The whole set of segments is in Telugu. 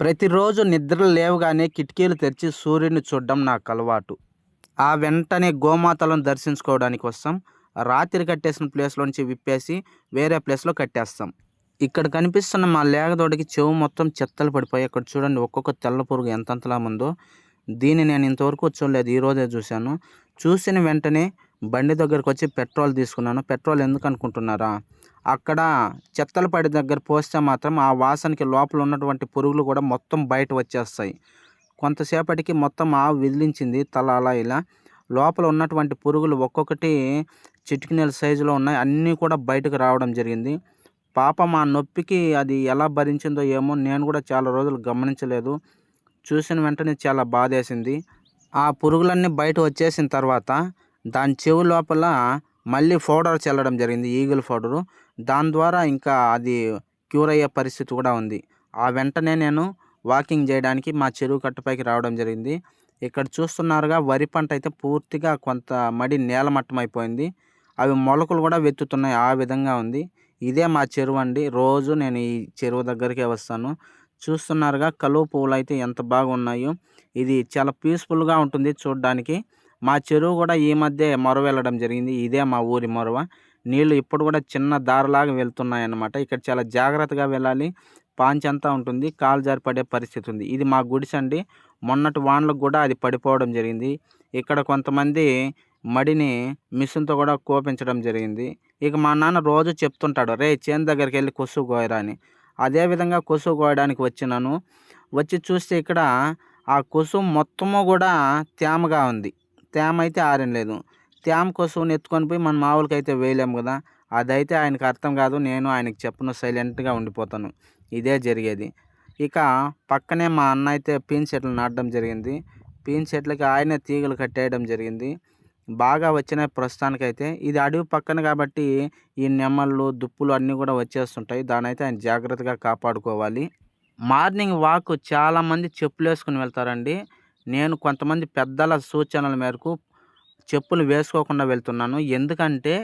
ప్రతిరోజు నిద్ర లేవగానే కిటికీలు తెరిచి సూర్యుని చూడడం నాకు అలవాటు. ఆ వెంటనే గోమాతలను దర్శించుకోవడానికి వస్తాం. రాత్రి కట్టేసిన ప్లేస్లోంచి విప్పేసి వేరే ప్లేస్లో కట్టేస్తాం. ఇక్కడ కనిపిస్తున్న మా లేగదోడికి చెవు మొత్తం చెత్తలు పడిపోయి అక్కడ చూడండి ఒక్కొక్క తెల్ల పురుగు ఎంతంతలా ఉందో. దీన్ని నేను ఇంతవరకు చూడలేదు. ఈరోజే చూశాను. చూసిన వెంటనే బండి దగ్గరకు వచ్చి పెట్రోల్ తీసుకున్నాను. పెట్రోల్ ఎందుకు అనుకుంటున్నారా? అక్కడ చెత్తల పడి దగ్గర పోస్తే మాత్రం ఆ వాసనకి లోపల ఉన్నటువంటి పురుగులు కూడా మొత్తం బయట వచ్చేస్తాయి. కొంతసేపటికి మొత్తం ఆవు విదిలించింది తల అలా ఇలా. లోపల ఉన్నటువంటి పురుగులు ఒక్కొక్కటి చిటికినెల సైజులో ఉన్నాయి. అన్నీ కూడా బయటకు రావడం జరిగింది. పాపం ఆ నొప్పికి అది ఎలా భరించిందో ఏమో నేను కూడా చాలా రోజులు గమనించలేదు. చూసిన వెంటనే చాలా బాధేసింది. ఆ పురుగులన్నీ బయట వచ్చేసిన తర్వాత దాని చెవు లోపల మళ్ళీ పౌడర్ చల్లడం జరిగింది ఈగల్ పౌడరు దాని ద్వారా ఇంకా అది క్యూర్ అయ్యే పరిస్థితి కూడా ఉంది. ఆ వెంటనే నేను వాకింగ్ చేయడానికి మా చెరువు కట్టపైకి రావడం జరిగింది. ఇక్కడ చూస్తున్నారుగా వరి పంట అయితే పూర్తిగా కొంత మడి నేలమట్టం అయిపోయింది. అవి మొలకలు కూడా వెత్తుతున్నాయి ఆ విధంగా ఉంది. ఇదే మా చెరువు అండి. రోజు నేను ఈ చెరువు దగ్గరికే వస్తాను. చూస్తున్నారుగా కలువ పువ్వులు అయితే ఎంత బాగున్నాయో. ఇది చాలా పీస్ఫుల్గా ఉంటుంది చూడడానికి. మా చెరువు కూడా ఈ మధ్య మొరవెళ్ళడం జరిగింది. ఇదే మా ఊరి మొరవ. నీళ్ళు ఇప్పుడు కూడా చిన్న దారిలాగా వెళ్తున్నాయి అన్నమాట ఇక్కడ చాలా జాగ్రత్తగా వెళ్ళాలి. పాంచి అంతా ఉంటుంది. కాలు జారి పడే పరిస్థితి ఉంది. ఇది మా గుడిసె అండి. మొన్నటి వానలకు కూడా అది పడిపోవడం జరిగింది. ఇక్కడ కొంతమంది మడిని మిషన్తో కూడా కోపించడం జరిగింది. ఇక మా నాన్న రోజు చెప్తుంటాడు రే చేను దగ్గరికి వెళ్ళి కొసు కోయరా అని. అదేవిధంగా కొసు కోయడానికి వచ్చినాను. వచ్చి చూస్తే ఇక్కడ ఆ కొసు మొత్తము కూడా తేమగా ఉంది. తేమ అయితే ఆరలేదు స్టామ్ కోసం ఎత్తుకొని పోయి మన మావులకి అయితే వేయలేము కదా. అదైతే ఆయనకు అర్థం కాదు నేను ఆయనకు చెప్పను సైలెంట్గా ఉండిపోతాను. ఇదే జరిగేది. ఇక పక్కనే మా అన్న అయితే పీన్ చెట్లు నాటడం జరిగింది. పీన్ చెట్లకి ఆయనే తీగలు కట్టేయడం జరిగింది. బాగా వచ్చినాయి ప్రస్తుతానికైతే ఇది అడవి పక్కన కాబట్టి ఈ నెమ్మళ్ళు దుప్పులు అన్నీ కూడా వచ్చేస్తుంటాయి. దాని అయితే ఆయన జాగ్రత్తగా కాపాడుకోవాలి. మార్నింగ్ వాక్ చాలామంది చెప్పులు వేసుకుని వెళ్తారండి. నేను కొంతమంది పెద్దల సూచనల మేరకు చెప్పులు వేసుకోకుండా వెళ్తున్నాను. ఎందుకంటే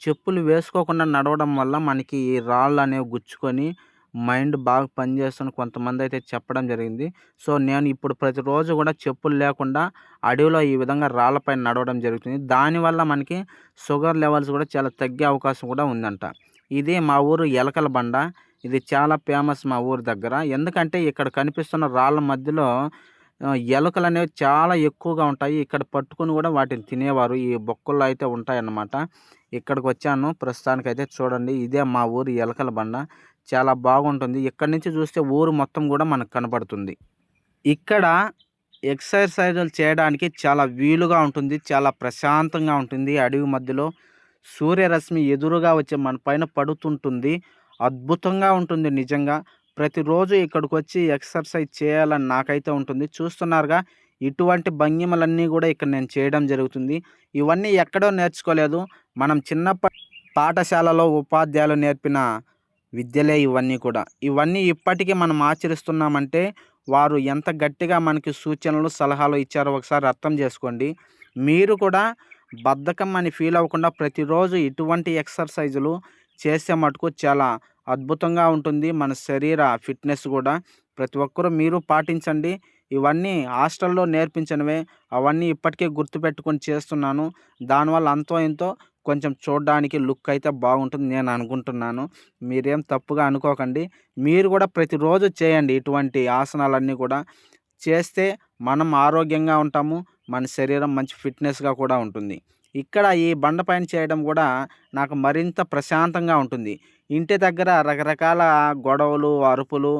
చెప్పులు వేసుకోకుండా నడవడం వల్ల మనకి ఈ రాళ్ళు అనేవి గుచ్చుకొని మైండ్ బాగా పనిచేస్తుంది కొంతమంది అయితే చెప్పడం జరిగింది. సో నేను ఇప్పుడు ప్రతిరోజు కూడా చెప్పులు లేకుండా అడవిలో ఈ విధంగా రాళ్ళపైన నడవడం జరుగుతుంది. దానివల్ల మనకి షుగర్ లెవెల్స్ కూడా చాలా తగ్గే అవకాశం కూడా ఉందంట. ఇది మా ఊరు ఎలకల బండ. ఇది చాలా ఫేమస్ మా ఊరు దగ్గర. ఎందుకంటే ఇక్కడ కనిపిస్తున్న రాళ్ళ మధ్యలో ఎలుకలు అనేవి చాలా ఎక్కువగా ఉంటాయి. ఇక్కడ పట్టుకుని కూడా వాటిని తినేవారు. ఈ బొక్కల్లో అయితే ఉంటాయన్నమాట. ఇక్కడికి వచ్చాను. ప్రస్తుతానికైతే చూడండి. ఇదే మా ఊరు ఎలకల బండ. చాలా బాగుంటుంది. ఇక్కడ నుంచి చూస్తే ఊరు మొత్తం కూడా మనకు కనపడుతుంది ఇక్కడ ఎక్సర్సైజులు చేయడానికి చాలా వీలుగా ఉంటుంది. చాలా ప్రశాంతంగా ఉంటుంది. అడవి మధ్యలో సూర్యరశ్మి ఎదురుగా వచ్చే మన పైన పడుతుంటుంది. అద్భుతంగా ఉంటుంది నిజంగా. ప్రతిరోజు ఇక్కడికి వచ్చి ఎక్సర్సైజ్ చేయాలని నాకైతే ఉంటుంది. చూస్తున్నారుగా ఇటువంటి భంగిమలన్నీ కూడా ఇక్కడ నేను చేయడం జరుగుతుంది. ఇవన్నీ ఎక్కడో నేర్చుకోలేదు. మనం చిన్నప్పటి పాఠశాలలో ఉపాధ్యాయులు నేర్పిన విద్యలే ఇవన్నీ కూడా. ఇవన్నీ ఇప్పటికీ మనం ఆచరిస్తున్నామంటే వారు ఎంత గట్టిగా మనకి సూచనలు సలహాలు ఇచ్చారో ఒకసారి అర్థం చేసుకోండి. మీరు కూడా బద్ధకం అని ఫీల్ అవ్వకుండా ప్రతిరోజు ఇటువంటి ఎక్సర్సైజులు చేసే మటుకు చాలా అద్భుతంగా ఉంటుంది. మన శరీర ఫిట్నెస్ కూడా. ప్రతి ఒక్కరూ మీరు పాటించండి. ఇవన్నీ హాస్టల్లో నేర్పించినవే. అవన్నీ ఇప్పటికే గుర్తుపెట్టుకొని చేస్తున్నాను. దానివల్ల అంతో ఎంతో కొంచెం చూడడానికి లుక్ అయితే బాగుంటుంది నేను అనుకుంటున్నాను. మీరేం తప్పుగా అనుకోకండి. మీరు కూడా ప్రతిరోజు చేయండి ఇటువంటి ఆసనాలన్నీ కూడా. చేస్తే మనం ఆరోగ్యంగా ఉంటాము. మన శరీరం మంచి ఫిట్నెస్గా కూడా ఉంటుంది. ఇక్కడ ఈ బండపైన చేయడం కూడా నాకు మరింత ప్రశాంతంగా ఉంటుంది. ఇంటి దగ్గర రకరకాల గొడవలు అరుపులు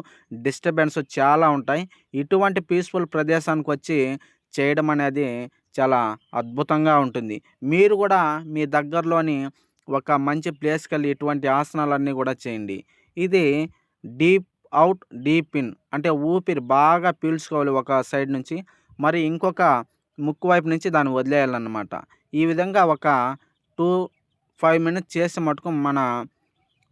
డిస్టర్బెన్స్ చాలా ఉంటాయి. ఇటువంటి పీస్ఫుల్ ప్రదేశానికి వచ్చి చేయడం అనేది చాలా అద్భుతంగా ఉంటుంది. మీరు కూడా మీ దగ్గరలోని ఒక మంచి ప్లేస్కి వెళ్ళి ఇటువంటి ఆసనాలన్నీ కూడా చేయండి. ఇది డీప్ అవుట్ డీప్ ఇన్ అంటే ఊపిరి బాగా పీల్చుకోవాలి ఒక సైడ్ నుంచి. మరి ఇంకొక ముక్కు వైపు నుంచి దాన్ని వదిలేయాలన్నమాట. ఈ విధంగా ఒక టూ ఫైవ్ మినిట్స్ చేసే మటుకు మన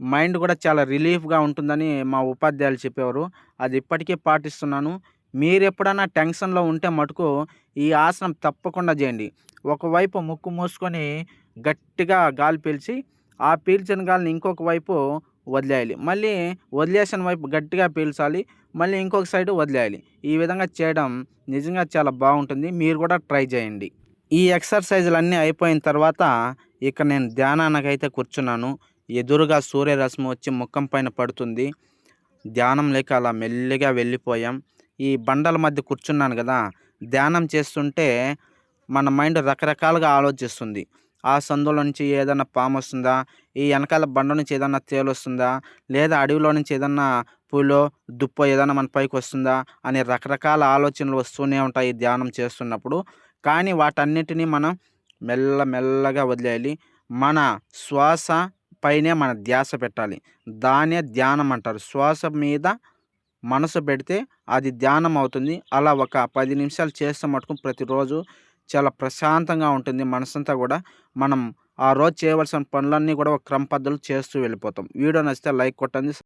మైండ్ కూడా చాలా రిలీఫ్గా ఉంటుందని మా ఉపాధ్యాయులు చెప్పేవారు. అది ఇప్పటికీ పాటిస్తున్నాను. మీరు ఎప్పుడైనా టెన్షన్లో ఉంటే మటుకు ఈ ఆసనం తప్పకుండా చేయండి. ఒకవైపు ముక్కు మూసుకొని గట్టిగా గాలి పీల్చి ఆ పీల్చిన గాలిని ఇంకొక వైపు వదిలేయాలి. మళ్ళీ వదిలేసిన వైపు గట్టిగా పీల్చాలి. మళ్ళీ ఇంకొక సైడ్ వదిలేయాలి. ఈ విధంగా చేయడం నిజంగా చాలా బాగుంటుంది. మీరు కూడా ట్రై చేయండి. ఈ ఎక్సర్సైజులు అన్నీ అయిపోయిన తర్వాత ఇక నేను ధ్యానానికైతే కూర్చున్నాను. ఎదురుగా సూర్యరశ్మి వచ్చి ముఖం పైన పడుతుంది. ధ్యానం లేక అలా మెల్లిగా వెళ్ళిపోయాం. ఈ బండల మధ్య కూర్చున్నాను కదా ధ్యానం చేస్తుంటే మన మైండ్ రకరకాలుగా ఆలోచిస్తుంది. ఆ సందులో నుంచి ఏదైనా పాము వస్తుందా? ఈ వెనకాల బండ నుంచి ఏదన్నా తేలు వస్తుందా? లేదా అడవిలో నుంచి ఏదన్నా పులో దుప్పో ఏదైనా మన పైకి వస్తుందా? అనే రకరకాల ఆలోచనలు వస్తూనే ఉంటాయి ధ్యానం చేస్తున్నప్పుడు. కానీ వాటన్నిటినీ మనం మెల్ల మెల్లగా వదిలేయాలి. మన శ్వాస పైనే మన ధ్యాస పెట్టాలి. దానే ధ్యానం అంటారు. శ్వాస మీద మనసు పెడితే అది ధ్యానం అవుతుంది. అలా ఒక పది నిమిషాలు చేస్తే మటుకు ప్రతిరోజు చాలా ప్రశాంతంగా ఉంటుంది మనసంతా కూడా. మనం ఆ రోజు చేయవలసిన పనులన్నీ కూడా ఒక క్రమ పద్ధతిలో చేస్తూ వెళ్ళిపోతాం. వీడియో నచ్చితే లైక్ కొట్టండి